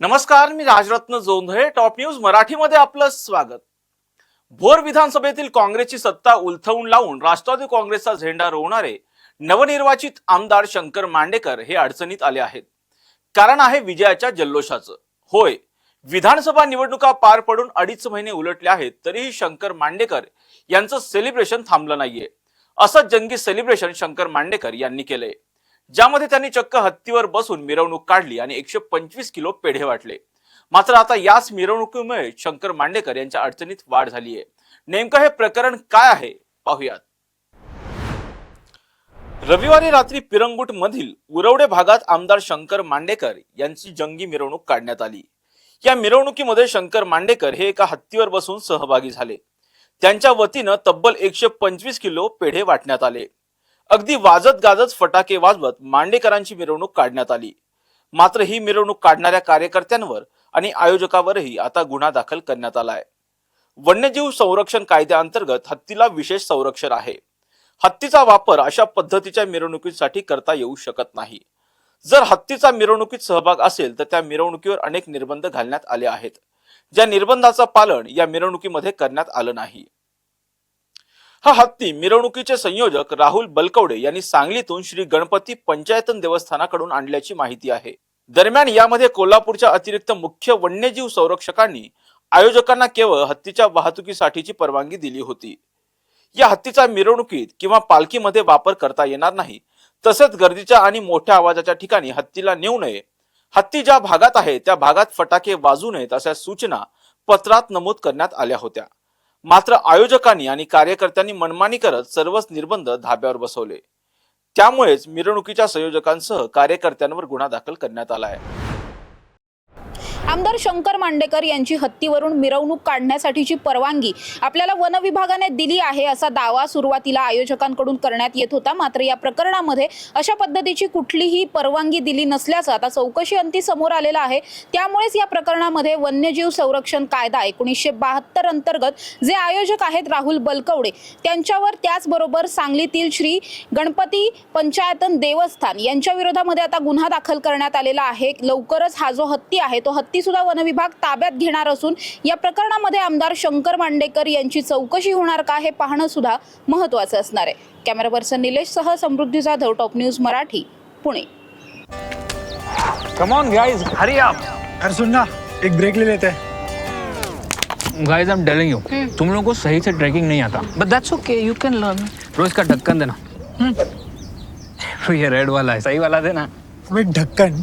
नमस्कार मी Rajratna Jondhale top news मराठीमध्ये आपलं स्वागत. भोर विधानसभेतील काँग्रेसची सत्ता उलथवून लावून राष्ट्रवादी काँग्रेसचा झेंडा रोवणारे नवनिर्वाचित आमदार शंकर मांडेकर हे अडचणीत आले आहेत. कारण आहे विजयाच्या जल्लोषाचं. होय विधानसभा निवडणुका पार पडून अडीच महिने उलटले आहेत तरीही शंकर मांडेकर यांचं सेलिब्रेशन थांबलं नाहीये. असं जंगी सेलिब्रेशन शंकर मांडेकर यांनी केलंय. ज्यामध्ये त्यांनी चक्क हत्तीवर बसून मिरवणूक काढली आणि एकशे पंचवीस किलो पेढे वाटले. मात्र आता याच मिरवणुकीमुळे शंकर मांडेकर यांच्या अडचणीत वाढ झाली आहे नेमकं हे प्रकरण काय आहे? पाहुयात. रविवारी रात्री पिरंगुट मधील उरवडे भागात आमदार शंकर मांडेकर यांची जंगी मिरवणूक काढण्यात आली. या मिरवणुकीमध्ये शंकर मांडेकर हे एका हत्तीवर बसून सहभागी झाले. त्यांच्या वतीनं तब्बल एकशे पंचवीस किलो पेढे वाटण्यात आले. अगदी वाजत गाजत फटाके वाजवत मांडेकरांची मिरवणूक काढण्यात आली. मात्र ही मिरवणूक काढणाऱ्या कार्यकर्त्यांवर आणि आयोजकावरही आता गुन्हा दाखल करण्यात आलाय. वन्यजीव संरक्षण कायद्याअंतर्गत हत्तीला विशेष संरक्षण आहे. हत्तीचा वापर अशा पद्धतीच्या मिरवणुकीसाठी करता येऊ शकत नाही. जर हत्तीचा मिरवणुकीत सहभाग असेल तर त्या मिरवणुकीवर अनेक निर्बंध घालण्यात आले आहेत. ज्या निर्बंधाचं पालन या मिरवणुकीमध्ये करण्यात आलं नाही. हा हत्ती मिरवणुकीचे संयोजक राहुल बलकवडे यांनी सांगलीतून श्री गणपती पंचायतन देवस्थानाकडून आणल्याची माहिती आहे. दरम्यान यामध्ये कोल्हापूरच्या अतिरिक्त मुख्य वन्यजीव संरक्षकांनी आयोजकांना केवळ हत्तीच्या वाहतुकीसाठीची परवानगी दिली होती. या हत्तीचा मिरवणुकीत किंवा पालखीमध्ये वापर करता येणार नाही. तसेच गर्दीच्या आणि मोठ्या आवाजाच्या ठिकाणी हत्तीला नेऊ नये. हत्ती ज्या भागात आहे त्या भागात फटाके वाजू नयेत अशा सूचना पत्रात नमूद करण्यात आल्या होत्या. मात्र आयोजकांनी आणि कार्यकर्त्यांनी मनमानी करत सर्वच निर्बंध धाब्यावर बसवले. त्यामुळेच मिरवणुकीच्या संयोजकांसह कार्यकर्त्यांवर गुन्हा दाखल करण्यात आला आहे. आमदार शंकर मांडेकर यांची हत्तीवरून मिरवणूक काढण्यासाठीची परवानगी आपल्याला वन विभागाने दिली आहे असा दावा सुरुवातीला आयोजकांकडून करण्यात येत होता. मात्र या प्रकरणामध्ये अशा पद्धतीची कुठलीही परवानगी दिली नसल्याचं आता चौकशी अंती समोर आलेलं आहे. त्यामुळेच या प्रकरणामध्ये वन्यजीव संरक्षण कायदा एकोणीसशे बहात्तर अंतर्गत जे आयोजक आहेत राहुल बलकवडे त्यांच्यावर त्याचबरोबर सांगलीतील श्री गणपती पंचायतन देवस्थान यांच्या विरोधामध्ये आता गुन्हा दाखल करण्यात आलेला आहे. लवकरच हा जो हत्ती आहे तो हत्ती सुद्धा वनविभाग ताब्यात घेणार असून या प्रकरणामध्ये आमदार शंकर मांडेकर यांची चौकशी होणार का हे पाहणं सुद्धा महत्वाचं असणार आहे. कॅमेरा पर्सन निलेश सह Samruddhi Jadhav top news Marathi Pune. Come on guys hurry up अरे सुन ना एक ब्रेक ले लेते. हैं guys I am telling you तुम लोगों को सही से ट्रैकिंग नहीं आता. But that's okay, you can learn. रोज का ढक्कन देना. तो ये रेड वाला है सही वाला देना. ढक्कन